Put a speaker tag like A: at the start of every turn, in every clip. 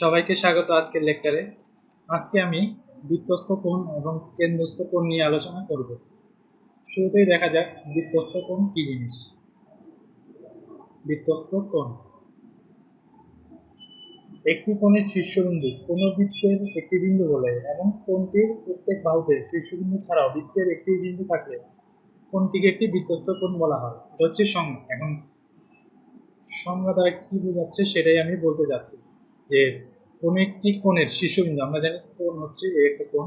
A: সবাইকে স্বাগত আজকের লেকচারে আজকে আমি বৃত্তস্থ কোণ এবং কেন্দ্রস্থ কোণ নিয়ে আলোচনা করব। শুরুতেই দেখা যাক বৃত্তস্থ কোণ কি জিনিস। বৃত্তস্থ কোণ। একটি কোণের শীর্ষবিন্দু কোন বৃত্তের একটি বিন্দু বলে এবং কোণটির প্রত্যেক বাহুতে শীর্ষবিন্দু ছাড়াও বৃত্তের একটি বিন্দু থাকলে কোণটিকে একটি বৃত্তস্থ কোণ বলা হয়। এটা হচ্ছে সংজ্ঞা। এখন সংজ্ঞা দ্বারা কি বোঝাচ্ছে সেটাই আমি বলতে যাচ্ছি। যে কোন একটি কোণের শীর্ষবিন্দু আমরা জানি কোণ হচ্ছে এ একটা কোণ,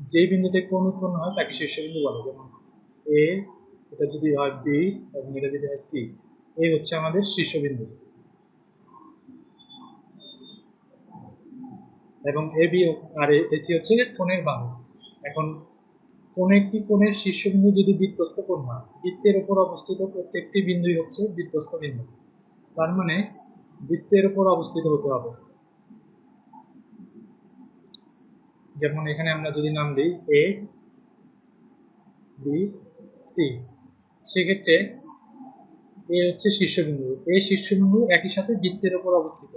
A: যেই বিন্দুতে কোণ উৎপন্ন হয় তাকে শীর্ষবিন্দু বলে। যেমন এ এটা যদি হয় বি এবং এটা যদি হয় সি এই হচ্ছে আমাদের শীর্ষবিন্দু এবং এ বি আর এসি হচ্ছে কোণের বাহু এখন কোন একটি কোণের শীর্ষবিন্দু যদি বৃত্তস্থ কোণ হয়, বৃত্তের উপর অবস্থিত প্রত্যেকটি বিন্দুই হচ্ছে বৃত্তস্থ বিন্দু। তার মানে বৃত্তের উপর অবস্থিত হতে হবে। যেমন এখানে আমরা যদি নাম দিই এ বি সি সেক্ষেত্রে এ হচ্ছে শীর্ষবিন্দু। এই শীর্ষবিন্দু একই সাথে বৃত্তের উপর অবস্থিত,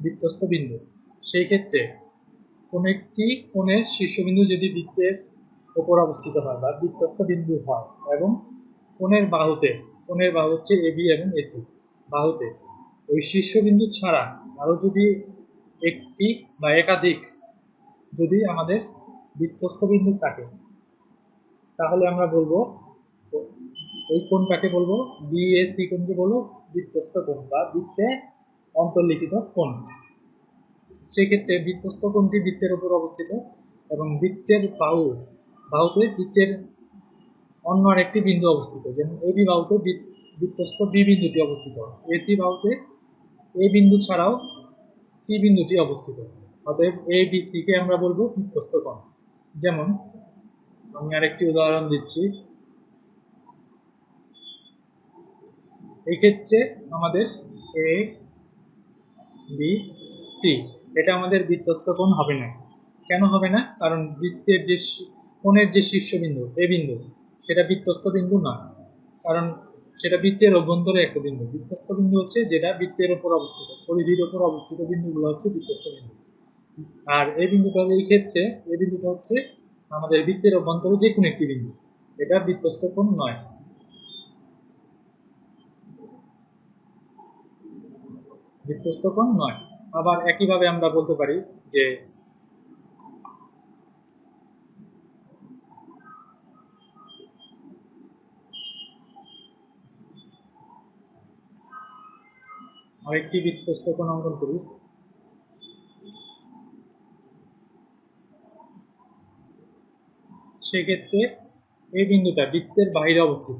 A: বৃত্তস্থ বিন্দু। সেই ক্ষেত্রে কোন একটি কোণের শীর্ষবিন্দু যদি বৃত্তের উপর অবস্থিত হয় বা বৃত্তস্থ বিন্দু হয় এবং কোণের বাহুতে, কোণের বাহু হচ্ছে এ বি এবং এসি বাহুতে, ওই শীর্ষবিন্দু ছাড়া আরও যদি একটি বা একাধিক যদি আমাদের বৃত্তস্থ বিন্দু থাকে, তাহলে আমরা বলব ওই কোণটাকে বলব বিএসি কোণকে বলব বৃত্তস্থ কোণ বা বৃত্তে অন্তর্লিখিত কোণ। সেক্ষেত্রে বৃত্তস্থ কোণটি বৃত্তের উপর অবস্থিত এবং বৃত্তের বাহু, বাহুতে বৃত্তের অন্য আরেকটি বিন্দু অবস্থিত। যেমন এবি বাহুতে বৃত্তস্থ বি বিন্দুটি অবস্থিত। এসি বাহুতে এ বিন্দু ছাড়াও সি বিন্দুটি অবস্থিত। অতএব এ বি সি কে আমরা বলব বৃত্তস্থ কোণ। যেমন, আমি আরেকটি উদাহরণ দিচ্ছি। এই ক্ষেত্রে আমাদের এ বি সি এটা আমাদের বৃত্তস্থ কোণ হবে না। কেন হবে না? কারণ বৃত্তের যে কোণের যে শীর্ষবিন্দু এ বিন্দু, সেটা বৃত্তস্থ বিন্দু না। কারণ সেটা বৃত্তের অভ্যন্তরে একটা বিন্দু। বৃত্তস্থ বিন্দু হচ্ছে যেটা বৃত্তের উপর অবস্থিত, পরিধির উপর অবস্থিত বিন্দুগুলো হচ্ছে বৃত্তস্থ বিন্দু। আর এই বিন্দুটা এই ক্ষেত্রে এই বিন্দুটা হচ্ছে আমাদের বৃত্তের অভ্যন্তরে যে কোনো একটি বিন্দু। এটা বৃত্তস্থ কোণ নয়। বৃত্তস্থ কোণ নয়। আবার একইভাবে আমরা বলতে পারি যে আরেকটি বৃত্তস্থ কোণ অঙ্কন করি। সেক্ষেত্রে এই বিন্দুটা বৃত্তের বাইরে অবস্থিত।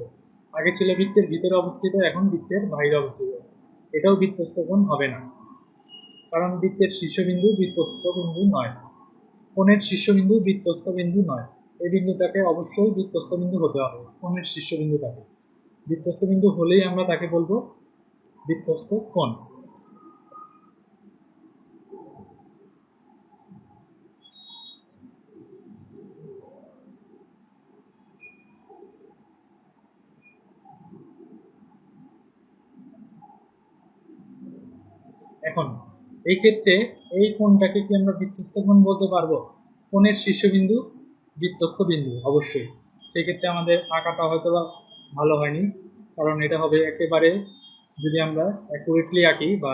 A: আগে ছিল বৃত্তের ভিতরে অবস্থিত, এখন বৃত্তের বাইরে অবস্থিত। এটাও বৃত্তস্থ কোণ হবে না। কারণ বৃত্তের শীর্ষবিন্দু বৃত্তস্থ বিন্দু নয়। কোণের শীর্ষবিন্দু বৃত্তস্থ বিন্দু নয়। এই বিন্দুটাকে অবশ্যই বৃত্তস্থ বিন্দু হতে হবে, কোণের শীর্ষবিন্দুটাকে। বৃত্তস্থ বিন্দু হলেই আমরা তাকে বলব বৃত্তস্থ কোণ। এখন, এই ক্ষেত্রে এই কোণটাকে কি আমরা বৃত্তস্থ কোণ বলতে পারব? কোণের শীর্ষবিন্দু, বৃত্তস্থ বিন্দু, অবশ্যই। সেক্ষেত্রে আমাদের আঁকাটা হয়তো ভালো হয়নি, কারণ এটা হবে একেবারে যদি আমরা অ্যাকুরেটলি আঁকি বা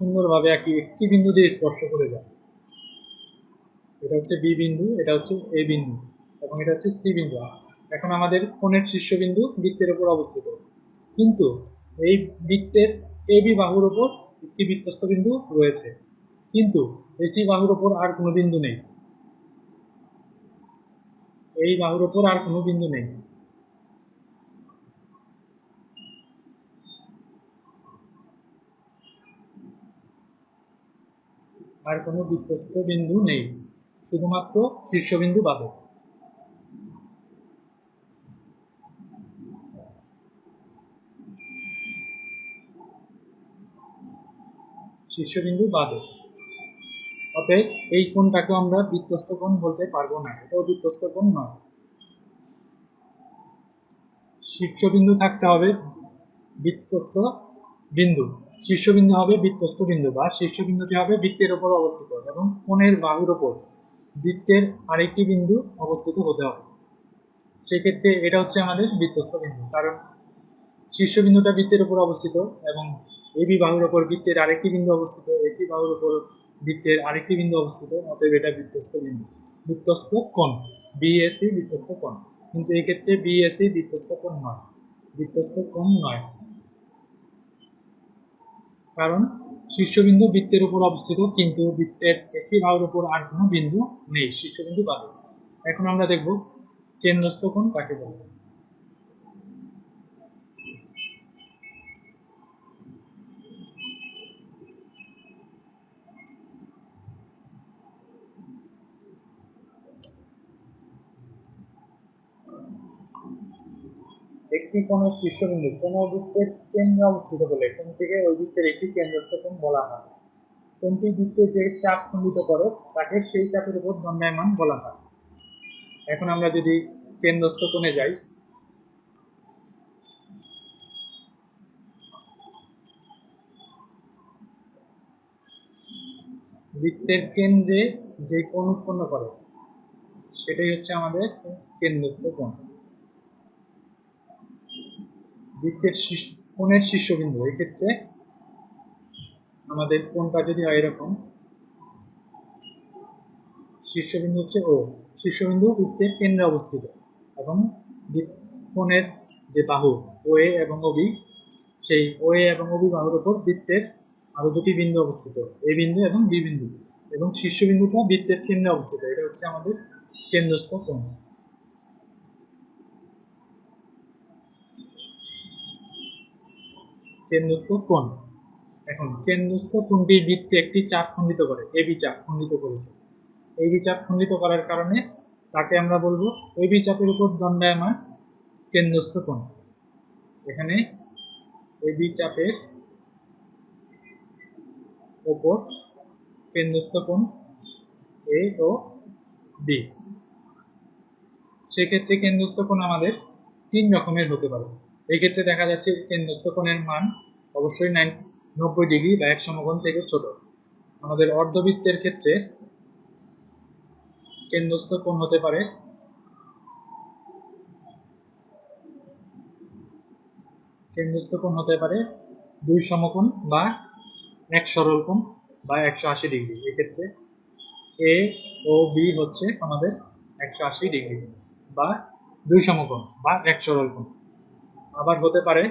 A: সুন্দরভাবে আঁকি, একটি বিন্দু দিয়ে স্পর্শ করে যায় এটা হচ্ছে বি বিন্দু, এটা হচ্ছে এ বিন্দু, এবং এটা হচ্ছে সি বিন্দু। এখন আমাদের কোণের শীর্ষবিন্দু বৃত্তের উপর অবস্থিত। কিন্তু এই বৃত্তের এ বি বাহুর উপর একটি বৃত্তস্থ বিন্দু রয়েছে। কিন্তু এসি বাহুর ওপর আর কোনো বিন্দু নেই। এই বাহুর উপর আর কোনো বিন্দু নেই। আর কোনো বৃত্তস্থ বিন্দু নেই। শুধুমাত্র শীর্ষবিন্দু বাদে। শীর্ষবিন্দু বাদে। অতএব এই কোণটাকে আমরা বৃত্তস্থ কোণ বলতে পারব না, এটাও বৃত্তস্থ কোণ নয়। শীর্ষবিন্দু থাকতে হবে বৃত্তস্থ বিন্দু। শীর্ষবিন্দু হবে বৃত্তস্থ বিন্দু বা শীর্ষবিন্দুটি হবে বৃত্তের উপর অবস্থিত এবং কোণের বাহুর উপর বৃত্তের আরেকটি বিন্দু অবস্থিত হতে হবে। সেক্ষেত্রে এটা হচ্ছে আমাদের বৃত্তস্থ বিন্দু, কারণ শীর্ষবিন্দুটা বৃত্তের উপর অবস্থিত এবং এবি বাহুর উপর বৃত্তের আরেকটি বিন্দু অবস্থিত এসি বাহুর উপর বৃত্তের আরেকটি বিন্দু অবস্থিত, অতএব এটা বৃত্তস্থ বিন্দু। বৃত্তস্থ কোণ বিএসি বৃত্তস্থ কোণ। কিন্তু এক্ষেত্রে বিএসি বৃত্তস্থ কোণ নয়, বৃত্তস্থ কোণ নয়। কারণ শীর্ষবিন্দু বৃত্তের উপর অবস্থিত, কিন্তু বৃত্তের এসি বাহুর উপর আর কোনো বিন্দু নেই, শীর্ষবিন্দু বাদে। এখন আমরা দেখব কেন্দ্রস্থ কোণ কাকে বলে। একটি কোণের শীর্ষবিন্দু কোন বৃত্তের কেন্দ্রে অবস্থিত কোন থেকে ওই বৃত্তের একটি কেন্দ্রস্থ বলা হয়। কোনটি বৃত্তে যে চাপ খণ্ডিত করে, তাকে সেই চাপের উপর দণ্ডায়মান বলা হয়। এখন আমরা যদি কেন্দ্রস্থ কোণে যাই, বৃত্তের কেন্দ্রে যে কোণ উৎপন্ন করে, সেটাই হচ্ছে আমাদের কেন্দ্রস্থ কোণ। বৃত্তের কোণের শীর্ষবিন্দু। এক্ষেত্রে আমাদের কোণটা যদি হয় এরকম, শীর্ষবিন্দু হচ্ছে ও শীর্ষবিন্দু বৃত্তের কেন্দ্রে অবস্থিত এবং কোণের যে বাহু ও এ এবং ওবি সেই ও এ এবং ওবি বাহুর উপর বৃত্তের আরও দুটি বিন্দু অবস্থিত এ বিন্দু এবং বি বিন্দু। এবং শীর্ষবিন্দুটা বৃত্তের কেন্দ্রে অবস্থিত, এটা হচ্ছে আমাদের কেন্দ্রস্থ কোণ। কেন্দ্রস্থ কোণ। এখন কেন্দ্রস্থ কোণটি বৃত্তে একটি চাপ খণ্ডিত করে এবি চাপ খণ্ডিত করেছে। এবি চাপ খণ্ডিত করার কারণে তাকে আমরা বলব এবি চাপের উপর দণ্ডায়মান কেন্দ্রস্থ কোণ। এখানে এবি চাপের উপর কেন্দ্রস্থ কোণ এ ও বি সেক্ষেত্রে কেন্দ্রস্থ কোণ আমাদের তিন রকমের হতে পারে। এক্ষেত্রে দেখা যাচ্ছে কেন্দ্রস্থ কোণের মান অবশ্যই নাইন নব্বই ডিগ্রি বা এক সমকোণ থেকে ছোট। আমাদের অর্ধবৃত্তের ক্ষেত্রে কেন্দ্রস্থ কোণ হতে পারে কেন্দ্রস্থ কোণ হতে পারে দুই সমকোণ বা এক সরল কোণ বা একশো আশি ডিগ্রি। এক্ষেত্রে এ ও বি হচ্ছে আমাদের একশো আশি ডিগ্রি বা দুই সমকোণ বা এক সরল কোণ। আবার হতে পারে।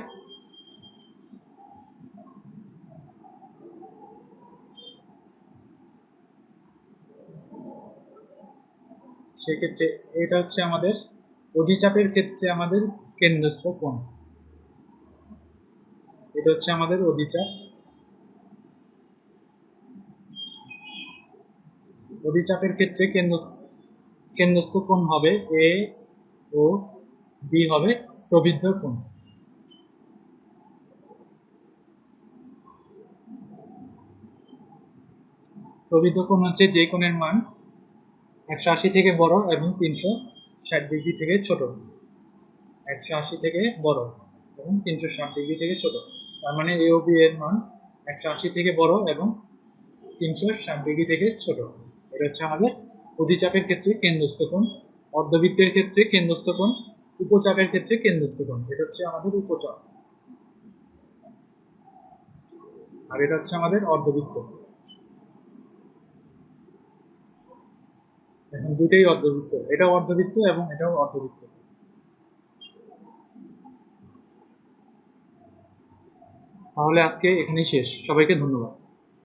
A: সেক্ষেত্রে এটা হচ্ছে আমাদের অধিচাপের ক্ষেত্রে আমাদের কেন্দ্রস্থ কোণ। এটা হচ্ছে আমাদের অধিচাপ। অধিচাপের ক্ষেত্রে কেন্দ্র কেন্দ্রস্থ কোণ হবে এ ও বি হবে প্রবৃদ্ধ কোণ প্রবৃদ্ধ কোণ হচ্ছে যে কোণের মান একশো আশি থেকে বড় এবং তিনশো ষাট ডিগ্রি থেকে ছোট। একশো আশি থেকে বড় এবং তিনশো ষাট ডিগ্রি থেকে ছোট। তার মানে এ ও বি এর মান একশো আশি থেকে বড় এবং তিনশো ষাট ডিগ্রি থেকে ছোট। এটা হচ্ছে আমাদের অধিচাপের ক্ষেত্রে কেন্দ্রস্থ কোণ। অর্ধবৃত্তের ক্ষেত্রে কেন্দ্রস্থ কোণ উপচাপের ক্ষেত্রে কেন্দ্রস্থ কোণ এটা হচ্ছে আমাদের উপচাপ আর এটা হচ্ছে আমাদের অর্ধবৃত্ত। এখন দুটোই অর্ধবৃত্ত। এটাও অর্ধবৃত্ত এবং এটাও অর্ধবৃত্ত। তাহলে আজকে এখানেই শেষ। সবাইকে ধন্যবাদ।